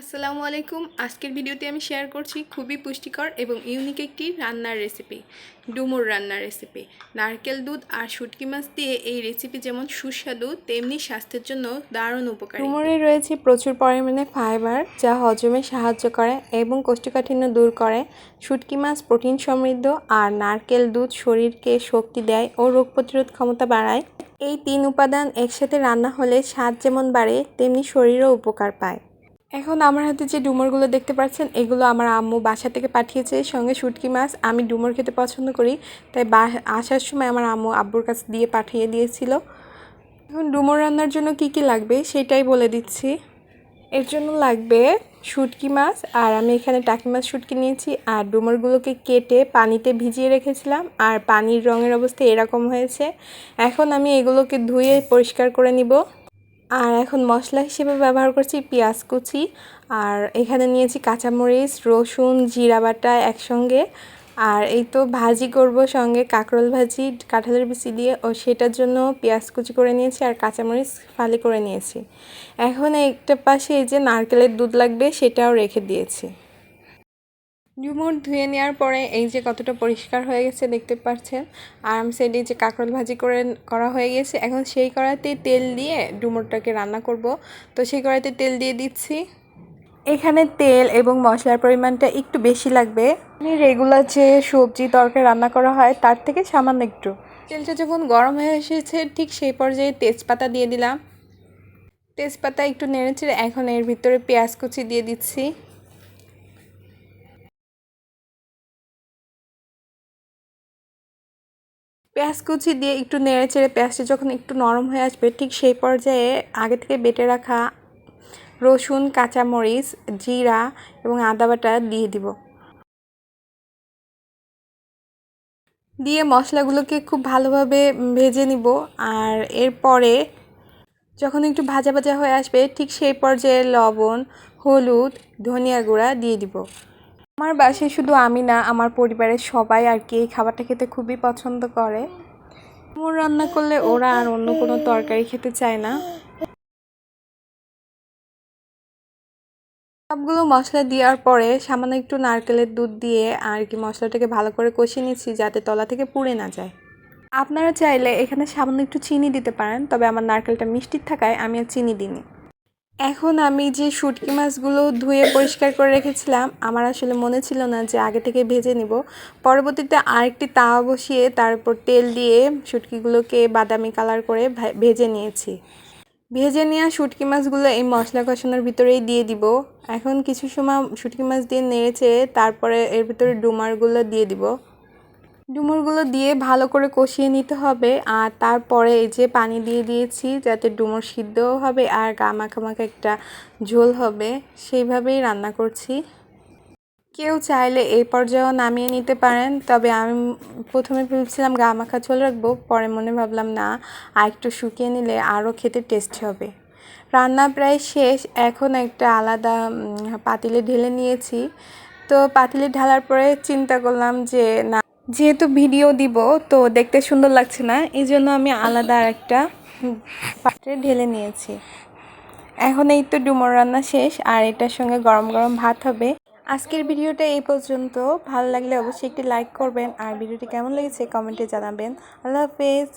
আসসালামু আলাইকুম। আজকের ভিডিওতে আমি শেয়ার করছি খুবই পুষ্টিকর এবং ইউনিক একটি রান্নার রেসিপি ডুমুর রান্নার রেসিপি নারকেল দুধ আর শুটকি মাছ দিয়ে এই রেসিপি যেমন সুস্বাদু, তেমনি স্বাস্থ্যের জন্য দারুণ উপকারী। ডুমুরে রয়েছে প্রচুর পরিমাণে ফাইবার যা হজমে সাহায্য করে এবং কোষ্ঠকাঠিন্য দূর করে। শুটকি মাছ প্রোটিন সমৃদ্ধ আর নারকেল দুধ শরীরকে শক্তি দেয় ও রোগ প্রতিরোধ ক্ষমতা বাড়ায়। এই তিন উপাদান একসাথে রান্না হলে স্বাদ যেমন বাড়ে, তেমনি শরীরও উপকার পায়। এখন আমার হাতে যে ডুমরগুলো দেখতে পাচ্ছেন, এগুলো আমার আম্মু বাসা থেকে পাঠিয়েছে সঙ্গে শুটকি মাছ। আমি ডুমর খেতে পছন্দ করি, তাই আসার সময় আমার আম্মু আব্বুর কাছে দিয়ে পাঠিয়ে দিয়েছিল। এখন ডুমর রান্নার জন্য কি কি লাগবে সেটাই বলে দিচ্ছি। এর জন্য লাগবে শুটকি মাছ, আর আমি এখানে টাকি মাছ শুটকি নিয়েছি। আর ডুমরগুলোকে কেটে পানিতে ভিজিয়ে রেখেছিলাম, আর পানির রঙের অবস্থা এরকম হয়েছে। এখন আমি এগুলোকে ধুয়ে পরিষ্কার করে নিব। আর এখন মশলা হিসেবে ব্যবহার করছি পেঁয়াজ কুচি, আর এখানে নিয়েছি কাঁচামরিচ, রসুন, জিরা বাটা একসঙ্গে। আর এই তো ভাজি করব সঙ্গে কাঁকরোল ভাজি, কাঁঠালের বিচি দিয়ে, ও সেটার জন্য পেঁয়াজ কুচি করে নিয়েছি আর কাঁচামরিচ ফালি করে নিয়েছি। এখন একটা পাশে এই যে নারকেলের দুধ লাগবে সেটাও রেখে দিয়েছি। ডুমুর ধুয়ে নেওয়ার পরে এই যে কতটা পরিষ্কার হয়ে গেছে দেখতে পাচ্ছেন আরামসে সাইডে যে কাঁকরোল ভাজি করে করা হয়ে গেছে। এখন সেই কড়াইতে তেল দিয়ে ডুমুরটাকে রান্না করব। তো সেই কড়াইতে তেল দিয়ে দিচ্ছি। এখানে তেল এবং মশলার পরিমাণটা একটু বেশি লাগবে। রেগুলার যে সবজি তরকারি রান্না করা হয় তার থেকে সামান্য একটু। তেলটা যখন গরম হয়ে এসেছে, ঠিক সেই পর্যায়ে তেজপাতা দিয়ে দিলাম। তেজপাতা একটু নেড়েছে এখন এর ভিতরে পেঁয়াজ কুচি দিয়ে দিচ্ছি। পেঁয়াজ কুচি দিয়ে একটু নেড়ে চেড়ে পেঁয়াজটা যখন একটু নরম হয়ে আসবে, ঠিক সেই পর্যায়ে আগে থেকে বেটে রাখা রসুন, কাঁচামরিচ, জিরা এবং আদা বাটা দিয়ে দিব। দিয়ে মশলাগুলোকে খুব ভালোভাবে ভেজে নিব আর এরপরে যখন একটু ভাজা ভাজা হয়ে আসবে, ঠিক সেই পর্যায়ে লবণ, হলুদ, ধনিয়া গুঁড়া দিয়ে দিব। আমার বাসায় শুধু আমি না, আমার পরিবারের সবাই আর কি এই খাবারটা খেতে খুবই পছন্দ করে। মোর রান্না করলে ওরা আর অন্য কোনো তরকারি খেতে চায় না। সবগুলো মশলা দেওয়ার পরে সামান্য একটু নারকেলের দুধ দিয়ে আর কি মশলাটাকে ভালো করে কষিয়ে নিচ্ছি যাতে তলা থেকে পুড়ে না যায়। আপনারা চাইলে এখানে সামান্য একটু চিনি দিতে পারেন, তবে আমার নারকেলটা মিষ্টির থাকায় আমি আর চিনি দিইনি। এখন আমি যে শুটকি মাছগুলো ধুয়ে পরিষ্কার করে রেখেছিলাম, আমার আসলে মনে ছিল না যে আগে থেকে ভেজে নিব। পরবর্তীতে আরেকটি তাওয়া বসিয়ে তারপর তেল দিয়ে শুটকিগুলোকে বাদামি কালার করে ভেজে নিয়েছি। ভেজে নেওয়া শুটকি মাছগুলো এই মশলা কষানোর ভিতরেই দিয়ে দিব। এখন কিছু সময় শুটকি মাছ দিয়ে নেড়েছে তারপরে এর ভিতরে ডুমারগুলো দিয়ে দিব। ডুমুরগুলো দিয়ে ভালো করে কষিয়ে নিতে হবে, আর তারপরে এই যে পানি দিয়ে দিয়েছি যাতে ডুমুর সিদ্ধও হবে আর গা মাখামাখা একটা ঝোল হবে, সেইভাবেই রান্না করছি। কেউ চাইলে এই পর্যায়েও নামিয়ে নিতে পারেন, তবে আমি প্রথমে ভেবেছিলাম গা মাখা ঝোল রাখব, পরে মনে ভাবলাম না, আর একটু শুকিয়ে নিলে আরও খেতে টেস্ট হবে। রান্না প্রায় শেষ, এখন একটা আলাদা পাতিলে ঢেলে নিয়েছি। তো পাতিলে ঢালার পরে চিন্তা করলাম যে, না যেহেতু ভিডিও দিব, তো দেখতে সুন্দর লাগছে না, এই জন্য আমি আলাদা আর একটা পাত্রে ঢেলে নিয়েছি। এখন এই তো ডুমোর রান্না শেষ, আর এটার সঙ্গে গরম গরম ভাত হবে। আজকের ভিডিওটা এই পর্যন্ত। ভালো লাগলে অবশ্যই একটি লাইক করবেন, আর ভিডিওটি কেমন লেগেছে কমেন্টে জানাবেন। আল্লাহ হাফেজ।